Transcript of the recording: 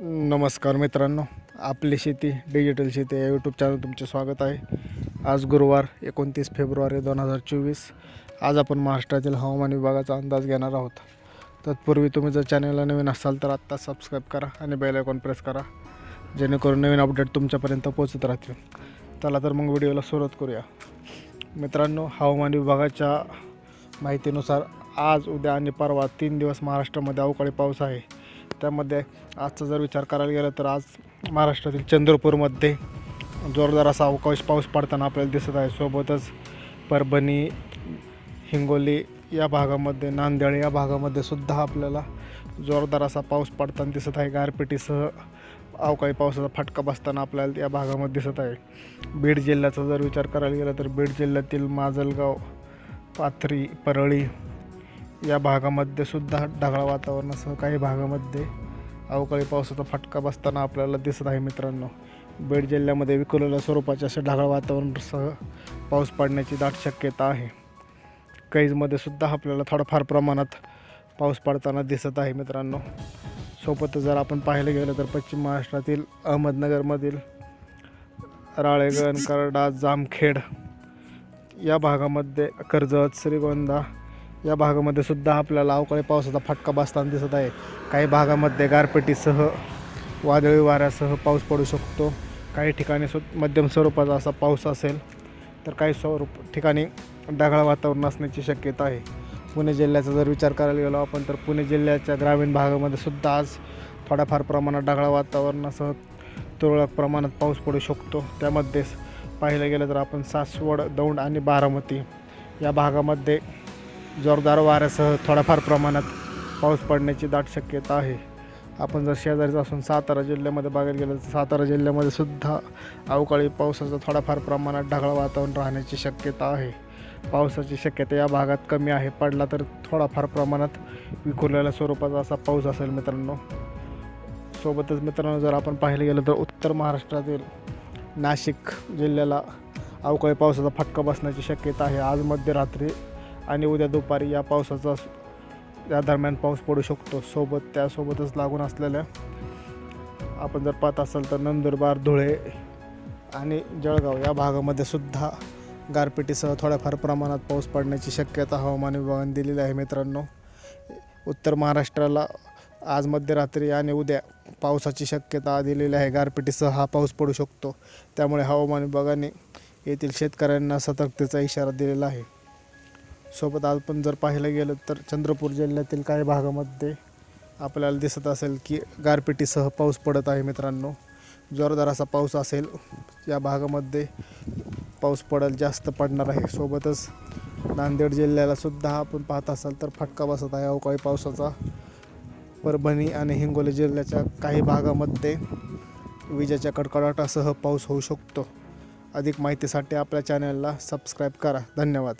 नमस्कार मित्रांनो आपली शेती डिजिटल शेती या यूट्यूब चॅनल तुमचे स्वागत आहे. आज गुरुवार एकोणतीस फेब्रुवारी दोन हजार चोवीस. आज आपण महाराष्ट्रातील हवामान विभागाचा अंदाज घेणार आहोत. तत्पूर्वी तुम्ही जर चॅनलला नवीन असाल तर आत्ता सबस्क्राईब करा आणि बेल आयकॉन प्रेस करा जेणेकरून नवीन अपडेट तुमच्यापर्यंत पोचत राहतील. चला तर मग व्हिडिओला सुरुवात करूया. मित्रांनो हवामान विभागाच्या माहितीनुसार आज उद्या आणि परवा तीन दिवस महाराष्ट्रामध्ये अवकाळी पाऊस आहे. त्यामध्ये आजचा जर विचार करायला गेला तर आज महाराष्ट्रातील चंद्रपूरमध्ये जोरदार असा अवकाश पाऊस पडताना आपल्याला दिसत आहे. सोबतच परभणी हिंगोली या भागामध्ये नांदेड या भागामध्ये सुद्धा आपल्याला जोरदार असा पाऊस पडताना दिसत आहे. गारपिटीसह अवकाळी पावसाचा फटका बसताना आपल्याला या भागामध्ये दिसत आहे. बीड जिल्ह्याचा जर विचार करायला गेला तर बीड जिल्ह्यातील माजलगाव पाथरी परळी या भागामध्ये सुद्धा ढगाळ वातावरणासह काही भागामध्ये अवकाळी पावसाचा फटका बसताना आपल्याला दिसत आहे मित्रांनो. बीड जिल्ह्यामध्ये विखुरलेल्या स्वरूपाचे असे ढगाळ वातावरणासह पाऊस पडण्याची दाट शक्यता आहे. कैजमध्ये सुद्धा आपल्याला थोडंफार प्रमाणात पाऊस पडताना दिसत आहे मित्रांनो. सोबतच जर आपण पाहायला गेलं तर पश्चिम महाराष्ट्रातील अहमदनगरमधील राळेगण करडा जामखेड या भागामध्ये कर्जत श्रीगोंदा या भागामध्ये सुद्धा आपल्याला अवकाळी पावसाचा फटका बसताना दिसत आहे. काही भागामध्ये गारपेटीसह वादळी वाऱ्यासह पाऊस पडू शकतो. काही ठिकाणी सु मध्यम स्वरूपाचा असा पाऊस असेल तर काही स्वरूप ठिकाणी ढगाळ वातावरण असण्याची शक्यता आहे. पुणे जिल्ह्याचा जर विचार करायला गेलो आपण तर पुणे जिल्ह्याच्या ग्रामीण भागामध्ये सुद्धा आज थोड्याफार प्रमाणात ढगाळ वातावरणासह तुरळक प्रमाणात पाऊस पडू शकतो. त्यामध्ये पाहिलं गेलं तर आपण सासवड दौंड आणि बारामती या भागामध्ये जोरदार वाऱ्यासह थोड्याफार प्रमाणात पाऊस पडण्याची दाट शक्यता आहे. आपण जर शेजारीच असून सातारा जिल्ह्यामध्ये बघायला गेलं तर सातारा जिल्ह्यामध्ये सुद्धा अवकाळी पावसाचं थोड्याफार प्रमाणात ढगाळ वातावरण राहण्याची शक्यता आहे. पावसाची शक्यता या भागात कमी आहे. पडला तर थोडाफार प्रमाणात विखुरलेल्या स्वरूपाचा असा पाऊस असेल मित्रांनो. सोबतच मित्रांनो जर आपण पाहिलं गेलं तर उत्तर महाराष्ट्रातील नाशिक जिल्ह्याला अवकाळी पावसाचा फटका बसण्याची शक्यता आहे. आज मध्यरात्री आणि उद्या दुपारी या पावसाचा या दरम्यान पाऊस पडू शकतो. सोबत त्यासोबतच लागून असलेल्या आपण जर पाहत असाल तर नंदुरबार धुळे आणि जळगाव या भागामध्ये सुद्धा गारपिटीसह थोड्याफार प्रमाणात पाऊस पडण्याची शक्यता हवामान विभागाने दिलेली आहे मित्रांनो. उत्तर महाराष्ट्राला आज मध्यरात्री आणि उद्या पावसाची शक्यता दिलेली आहे. गारपिटीसह हा पाऊस पडू शकतो. त्यामुळे हवामान विभागाने येथील शेतकऱ्यांना सतर्कतेचा इशारा दिलेला आहे. सोबत आपण जर पाहायला गेलं तर चंद्रपूर जिल्ह्यातील काही भागामध्ये आपल्याला दिसत असेल की गारपिटीसह पाऊस पडत आहे मित्रांनो. जोरदार असा पाऊस असेल. या भागामध्ये पाऊस पडेल जास्त पडणार आहे. सोबतच नांदेड जिल्ह्याला सुद्धा आपण पाहत असाल तर फटका बसत आहे. अवकाळी पावसाचा. परभणी आणि हिंगोली जिल्ह्याच्या काही भागामध्ये विजेच्या कडकडाटासह पाऊस होऊ शकतो. अधिक माहितीसाठी आपल्या चॅनलला सबस्क्राईब करा. धन्यवाद.